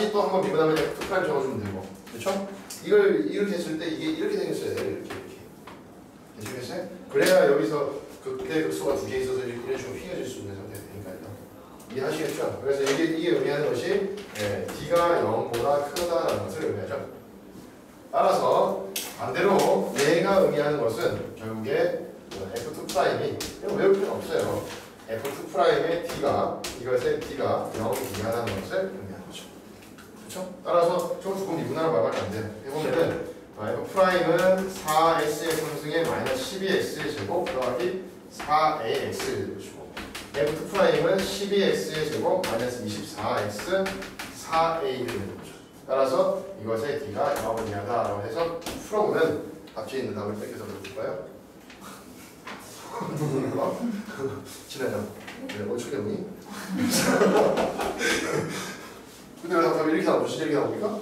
다시 또 한번 미분하면 F2 프라임 적어주면 되고 그렇죠? 이걸 이렇게 했을 때 이게 이렇게 생겼어야 돼요 이렇게 이렇게 되시겠어요? 그래야 여기서 극대 극소가 두 개 있어서 이런 식으로 휘어질 수 있는 상태가 되니까요 이해하시겠죠? 그래서 이게, 이게 의미하는 것이 예, D가 0보다 크다라는 것을 의미하죠 따라서 반대로 얘가 의미하는 것은 결국에 F2 프라임이 외울 필요 없어요 F2 프라임의 D가 이것의 D가 0 이하라는 것을 의미하는 거죠 그렇죠? 따라서 총 조금 미분하는 말밖에 안 돼요 해보면은 어, F 프라임은 4S의 상승에 마이너스 12X의 제곱 더하기 4AX를 주고 F2 프라임은 12X의 제곱 마이너스 24X 4A를 되는 거죠 따라서 이것의 D가 0을 이하다라고 해서 풀어보면 앞뒤에 있는 답을 뺏겨서 볼까요? 친해요. 네, 어떻게 되니? 근데 왜 답이 이렇게 나오죠? 이렇게 나옵니까?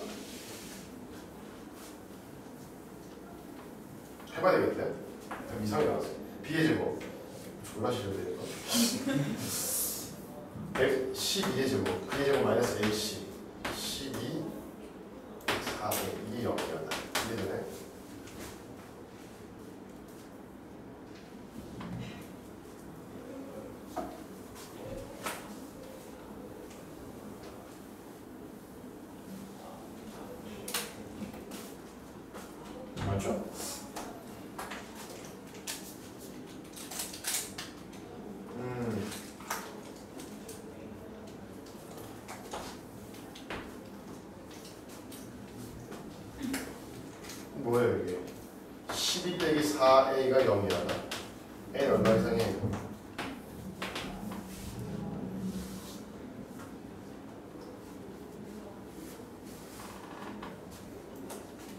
해봐야 되겠대요. 답 이상이 나왔어요. B의 제곱. 졸라 싫어요, 이거. 112의 제곱. B의 제곱 마이너스 AC. 12, 4, 이게 0이었나? 이해되네? 맞죠? 음. 뭐예요 이게? 12 빼기 4a가 0이라다. a는 얼마 이상이에요?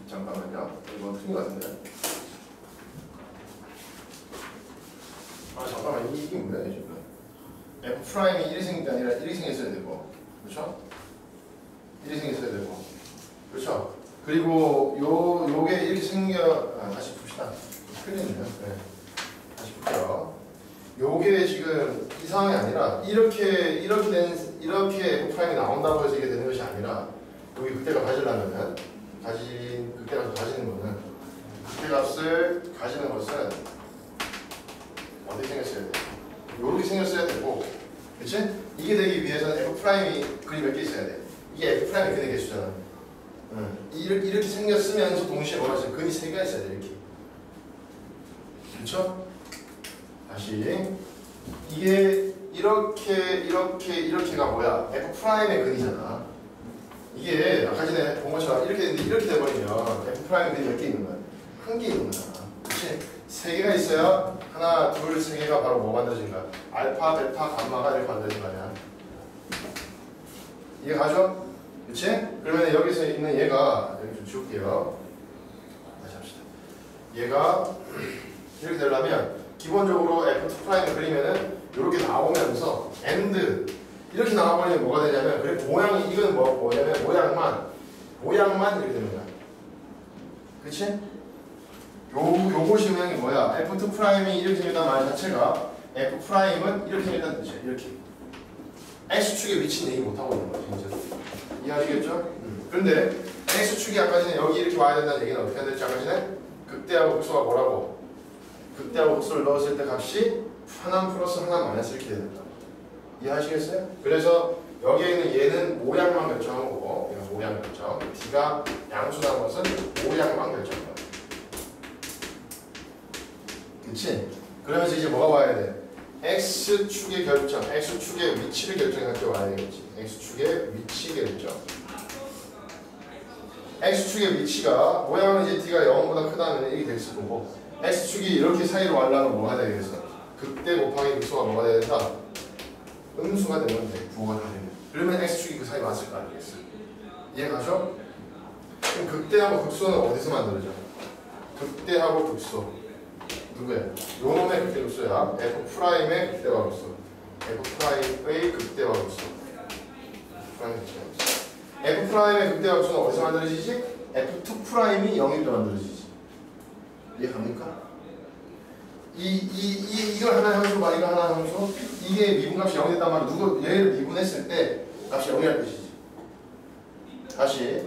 잠깐만요. 이거 것 같은데. 아 잠깐만 이- 이게 뭐야 지금? f 프라임이 1이 생긴 게 아니라 1이 생겼어야 되고, 그렇죠? 1이 생겼어야 되고, 그렇죠? 그리고 요 요게 이렇게 생겨 아, 다시 봅시다. 틀리네요. 네. 다시 볼게요. 요게 지금 이 상황이 아니라 이렇게 이렇게 된 이렇게 f 프라임이 나온다고 해서 이게 되는 것이 아니라 여기 그때가 가지려면은 가진 극대값을 가지는 거는 극대값을 가지는 것은 어디 생겼어야 돼? 요렇게 생겼어야 되고 그치? 이게 되기 위해서는 f 프라임이 그림 몇 개 있어야 돼 이게 f 프라임이 근의 개수잖아 응. 이렇게, 이렇게 생겼으면서 동시에 뭐가 있어요? 근이 세 개가 있어야 돼 이렇게 그쵸? 다시 이게 이렇게 이렇게 이렇게가 뭐야? f 프라임의 근이잖아 이게 아까 전에 본 것처럼 이렇게 됐는데 이렇게 돼버리면 F 프라임이 몇 개 있는 거야? 한 개 있는 거잖아. 그렇지? 세 개가 있어야 하나, 둘, 세 개가 바로 뭐 만들어진 거야? 알파, 베타, 감마가 이렇게 만들어진 거 아니야? 이해 가죠? 그렇지? 그러면 여기서 있는 얘가 여기 좀 지울게요. 다시 합시다. 얘가 이렇게 되려면 기본적으로 F2 프라임을 그리면은 이렇게 나오면서 엔드 이렇게 나와버리면 뭐가 되냐면 그래 모양이 이건 뭐, 뭐냐면 모양만 모양만 이렇게 거야 그치? 요, 요것이 모양이 뭐야 F2 프라임이 이렇게 생겼다는 말 자체가 F 프라임은 이렇게 생겼다는 뜻이야 이렇게 X축에 위치는 얘기 못하고 있는 거야 진짜 이해하시겠죠? 음. 그런데 X축이 아까 전에 여기 이렇게 와야 된다는 얘기는 어떻게 해야 될지 아까 전에 극대하고 극소가 뭐라고 극대하고 극소를 넣었을 때 값이 하나 플러스 하나 마이너스 이렇게 된다 이해하시겠어요? 그래서 여기에 있는 얘는 모양만 결정한 거고 얘는 모양 결정 D가 양수라는 것은 모양만 결정한 거야 그치? 그러면서 이제 뭐가 와야 돼? X축의 결정, X축의 위치를 결정할 때 와야 되겠지 X축의 위치 결정 X축의 위치가 모양은 이제 D가 0보다 크다면 이렇게 될 거고 X축이 이렇게 사이로 가려면 뭐가 되겠어? 극대 곱하기 극소가 뭐가 돼야 된다? 음수가 되면 돼. 부호가 다 되면. 그러면 x축이 그 사이 맞을 거 아니겠어? 이해가죠? 그럼 극대하고 극소는 어디서 만들어져? 극대하고 극소. 누구야? 요놈의 극대 극소야. f 프라임의 극소. f 프라임의 극소. f 프라임의 극대와 극소는 어디서 만들어지지? f2 프라임이 0일 때 만들어지지. 이해 갑니까? 이, 이, 이, 이걸 하나 함수 봐, 이거 하나 함수. 이게 미분값이 0이 됐단 말이야. 누구, 얘를 미분했을 때 값이 0이라는 뜻이지. 다시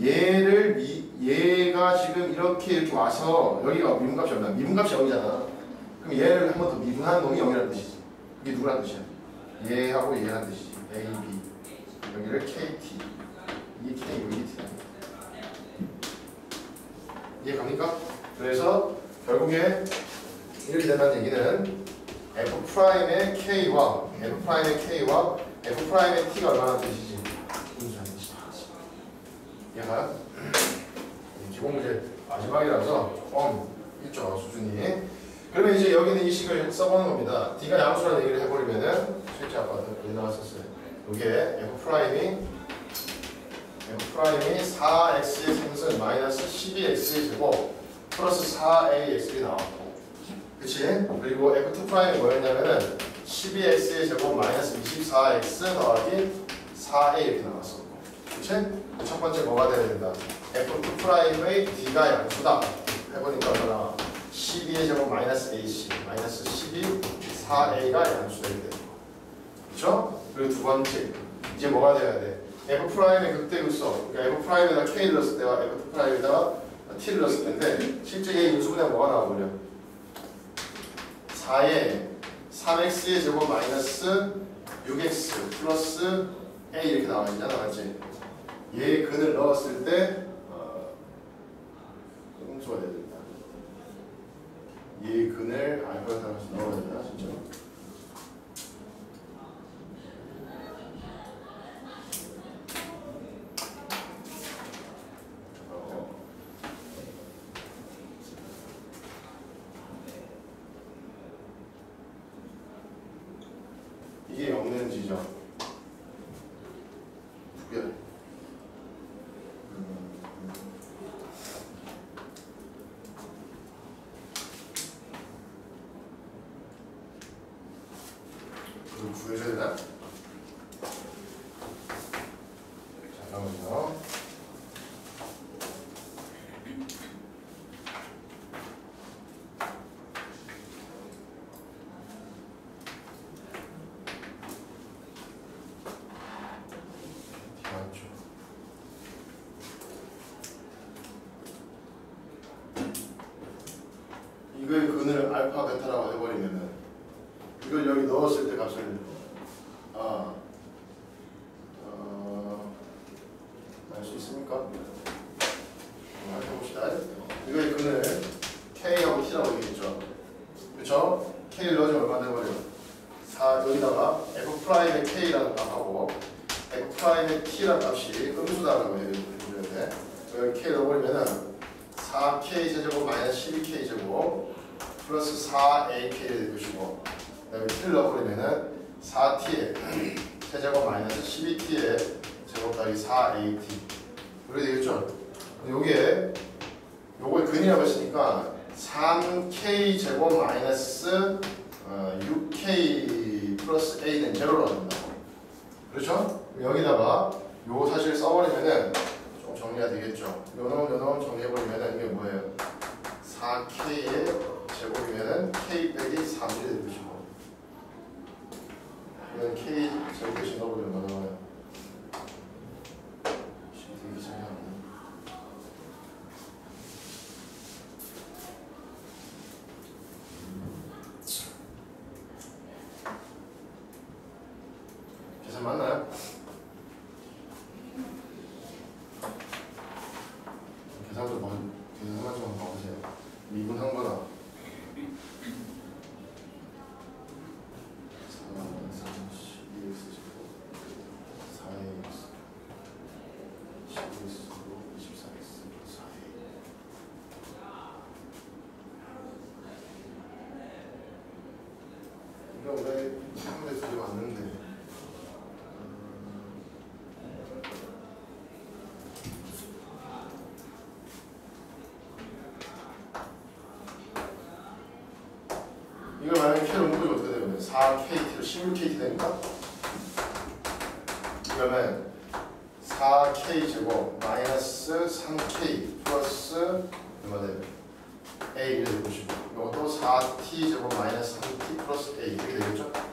얘를 미, 얘가 지금 이렇게 이렇게 와서 여기가 미분값이 없나? 미분값이 0이잖아. 그럼 얘를 한 번 더 미분하는 놈이 0이라는 뜻이지. 이게 누구라는 뜻이야? 얘하고 얘라는 뜻이지. A, B. 여기를 KT. 이게 K, 이게 T야. 이해 갑니까? 그래서 결국에 이렇게 된다는 얘기는 F 프라임의 K와 F 프라임의 K와 F 프라임의 T가 얼마나 뜻이지? 뜻이지. 이해가요? 기본 문제 마지막이라서 좀 있죠 수준이. 그러면 이제 여기는 이 식을 써보는 겁니다. D가 양수라는 얘기를 해버리면은 실제 아까 여기 나왔었어요. 이게 F 프라임이 F 프라임이 4x의 생승 마이너스 12x의 제곱 플러스 4ax이 나왔고 그치? 그리고 F2 프라임이 뭐였냐면은 12x의 제곱 마이너스 24x 더하기 4a 이렇게 나왔었고 그치? 첫 번째 뭐가 돼야 된다? F2 프라임의 D가 양수다 해보니까 얼마나 12의 제곱 마이너스 AC 마이너스 12 4a가 양수가 되고 그쵸? 그리고 두 번째 이제 뭐가 돼야 돼? F 프라임의 극대 극소 그러니까 F 프라임에다 K를 넣었을 때와 F 프라임에다가 T를 넣었을 때인데 실제 얘 인수분해 뭐가 나와버려? 4에 3x의 제곱 마이너스 6x 플러스 a 이렇게 나와 있잖아 맞지? 얘 근을 넣었을 때 어, 음수가 돼야 된다 얘 근을 알파에 따라서 넣어야 된다 진짜 어. 이게 없는 지점 특별 그걸 구해줘야 되나? 잠깐만요 맞죠 이거의 근을 알파 베타라고 해버리면은 이걸 여기 넣었을 때 값을 아, 어, 알수 있습니까? 한번 해봅시다. 이거의 근을 K하고 T라고 얘기했죠. 그쵸? K를 넣어주면 얼마 돼버려? 4 여기다가 F 프라임의 K라는 값하고 F 프라임의 T라는 값이 음수다라고 돼. 여기 K 넣어버리면은 4K 제곱 마이너스 12K 제곱 플러스 4AK를 될 것이고 그다음에 t를 넣어버리면은 4t의 세제곱 마이너스 12t의 제곱 더하기 4at 그렇게 되겠죠? 요게 요걸 근이라고 했으니까 3k 제곱 마이너스 어, 6k 플러스 a는 제로로 된다고 그렇죠? 여기다가 요 사실 써버리면은 좀 정리가 되겠죠? 요놈 요놈 정리해버리면은 이게 뭐예요? 4k의 제곱이면은 k 빼기 3이 될 것이고 이건 K 제곱 대신 넣어보면 뭐 나와요? 되게 이상하네. 계산 맞나요? 계산 좀 봐, 계산만 좀 봐보세요. 미분한 거나. 이거 왜 소리 왔는데? 이걸 만약에 K로 묶으면 어떻게 되면 4KT로 16KT 되니까 그러면 4K 제곱 마이너스 3K 플러스 얼마 돼요? A 이렇게 싶고 이것도 4T 제곱 마이너스 3T 플러스 A 이렇게 되겠죠?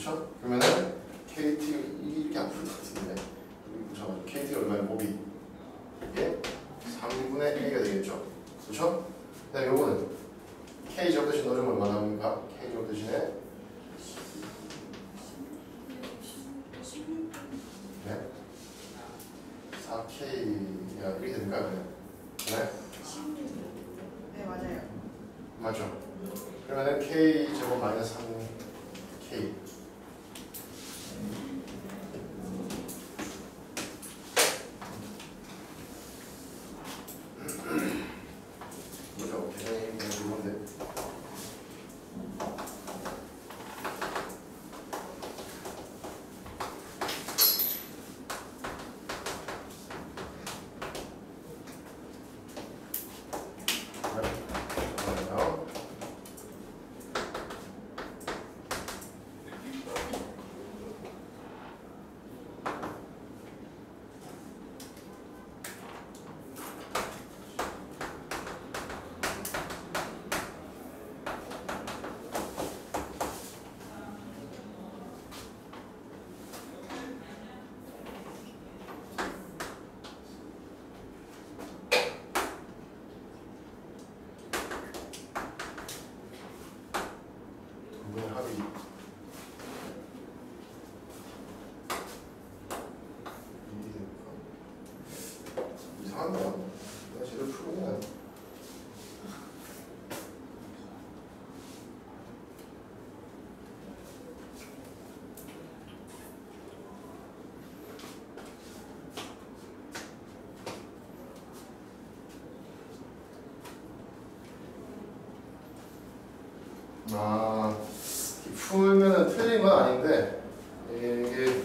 그렇죠? 그러면은 KT 이게 이렇게 안 풀릴 것 같은데 여기 붙여가지고 KT KT가 얼마예요? 곱이 이게 3분의 1이 되겠죠 그렇죠? 그다음에 요거는 K 제곱 대신 넣어주면 얼마 나옵니까? K 제곱 대신에 네? 4K가 이렇게 됩니까? 그냥? 네? 네 맞아요. 맞죠? 그러면은 K 제곱 마이너스 3K 뭐죠? 계산이 그냥 이건데 잠깐만요. 두 분의 합이 일이 됩니까? 이상한가? 내가 제대로 풀고 있나요? 아 풀면은 틀린 건 아닌데 이게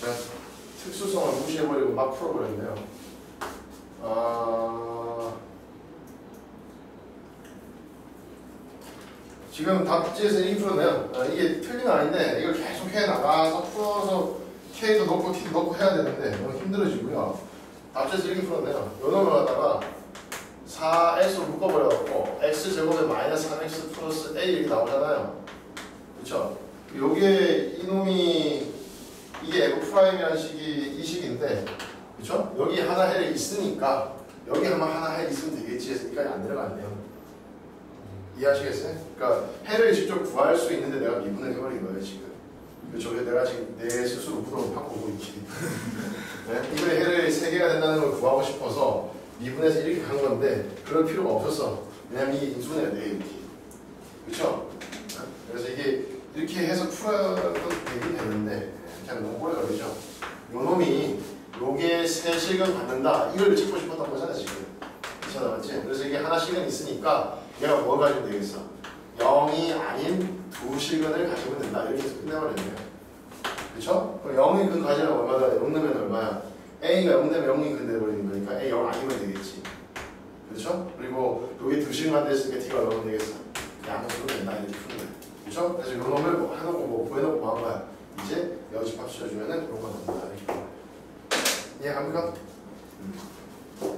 제가 특수성을 무시해버리고 막 풀어버렸네요. 아 지금 답지에서 1 풀었네요. 아, 이게 틀린 건 아닌데 이걸 계속 해 나가서 풀어서 K도 넣고 T도 넣고 해야 되는데 너무 힘들어지고요. 답지에서 1 풀었네요. 요 놈을 갖다가 4x로 묶어버려갖고 x 제곱에 마이너스 3x 플러스 a 이렇게 나오잖아요. 그렇죠? 요게 이놈이 이게 f 프라임이라는 식이 이 식인데 그렇죠? 여기 하나 해를 있으니까 여기 한번 하나 해 있으면 되겠지 여기까지 안 들어갔네요. 이해하시겠어요? 그러니까 해를 직접 구할 수 있는데 내가 미분을 해버린 거예요 지금. 그렇죠? 내가 지금 내 스스로 무덤을 바꾸고 있지. 네? 이번에 해를 세 개가 된다는 걸 구하고 싶어서 미분해서 이렇게 간 건데 그럴 필요가 없었어. 왜냐면 이게 인수분해가 돼 이렇게. 그렇죠? 그래서 이게 이렇게 해서 풀어도 되긴 되는데 그냥 너무 오래 걸리죠. 요 놈이 요게 세 실근 받는다 이걸 찍고 싶었던 거잖아 지금. 그렇죠 맞지? 그래서 이게 하나씩은 있으니까 얘가 뭘 가지면 되겠어? 0이 아닌 두 실근을 가지면 된다 이렇게 해서 끝내버렸네요. 그렇죠? 그럼 0이 근 가지면 얼마다? 0 넣으면 얼마야? A가 0 되면 0이 근돼버리는 거니까 A 0 아니면 되겠지. 그렇죠? 그리고 여기 두 시간 됐으니까 T가 얼마면 되겠어? 한번 풀면 된다 이렇게 푸는 거야. 그렇죠? 그래서 요 놈을 뭐 해놓고 뭐 구해놓고 뭐 한 거야. 이제 여집합 씌워주면은 이런 거 나온다. 이렇게. 이해갑니까? 음.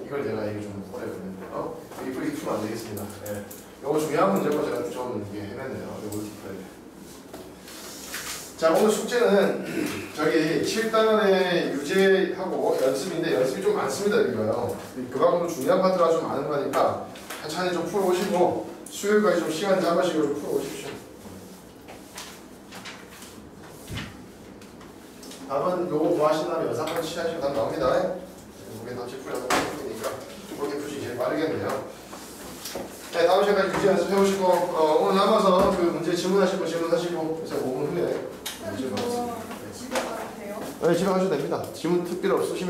이걸 내가 이게 좀 오래 걸렸네요. 이게 풀이 풀면 안 되겠습니다. 예. 요거 중요한 문제고 제가 좀 이게 헤맸네요. 요거 돼. 자 오늘 숙제는 저기 7단원의 유제하고 연습인데 연습이 좀 많습니다 여기가요. 그만큼 중요한 파트가 좀 많은 거니까 천천히 좀 풀어오시고 수요일까지 좀 시간 잡으시고 좀 풀어오십시오. 답은 요거 뭐 하신 다음에 연습한 취하시고 답 나옵니다. 이게 더 짚으려고 하니까 그렇게 푸시 제일 빠르겠네요. 네, 다음 시간까지 유지 연습해오시고 어, 오늘 남아서 그 문제 질문하실 분 질문하시고 그래서 5분 후에 그럼 저 집에 가도 돼요? 네, 집에 가셔도 됩니다. 지문 특별히 없으시면